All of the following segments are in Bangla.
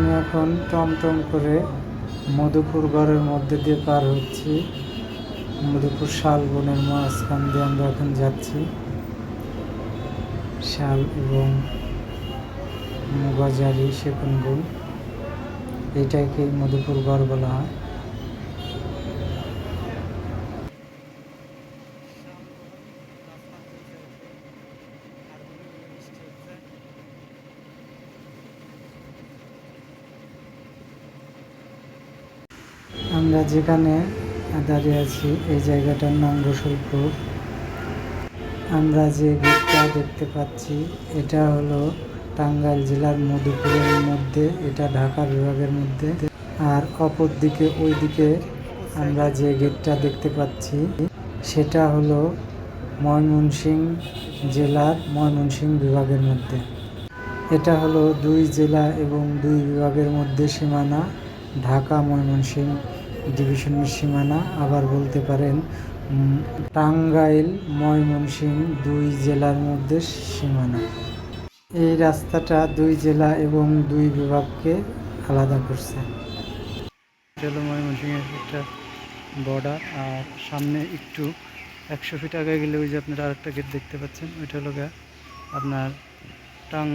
আমি এখন টমটম করে মধুপুর গড়ের মধ্যে দিয়ে পার হচ্ছি। মধুপুর শাল বনের মাঝখান দিয়ে আমরা এখন যাচ্ছি। শাল এবং মুগাজারি সেগুন গুল এটাকে মধুপুর গড় বলা হয়। আমরা যেখানে দাঁড়িয়ে আছি, এই জায়গাটার নাম রসুলপুর আমরা যে গেটটা দেখতে পাচ্ছি, এটা হলো টাঙ্গাইল জেলার মধুপুরের মধ্যে, এটা ঢাকা বিভাগের মধ্যে। আর অপর দিকে ওই দিকে আমরা যে গেটটা দেখতে পাচ্ছি, সেটা হলো ময়মনসিংহ জেলার ময়মনসিংহ বিভাগের মধ্যে। এটা হলো দুই জেলা এবং দুই বিভাগের মধ্যে সীমানা ঢাকা ময়মনসিংহ ডিভিশনের সীমানা, আবার বলতে পারেন টাঙ্গাইল ময়মনসিংহ দুই জেলার মধ্যে সীমানা। এই রাস্তাটা দুই জেলা এবং দুই বিভাগকে আলাদা করছে। এটা ময়মনসিংহের একটা বর্ডার আর সামনে একটু একশো ফিট আগে গেলে ওই যে আপনারা আরেকটা গেট দেখতে পাচ্ছেন, ওইটা হলো আপনার টাং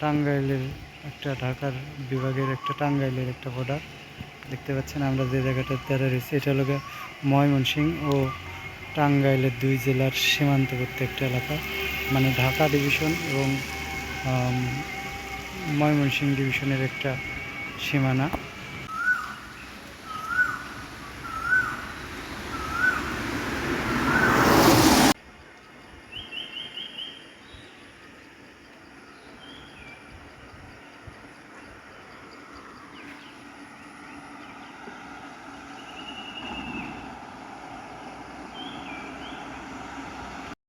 টাঙ্গাইলের একটা ঢাকার বিভাগের একটা টাঙ্গাইলের একটা বর্ডার দেখতে পাচ্ছেন, আমরা যে জায়গাটার দ্বারা রয়েছি, এটা হলো ময়মনসিং ও টাঙ্গাইলের দুই জেলার সীমান্তবর্তী একটা এলাকা। মানে ঢাকা ডিভিশন এবং ময়মনসিং ডিভিশনের একটা সীমানা।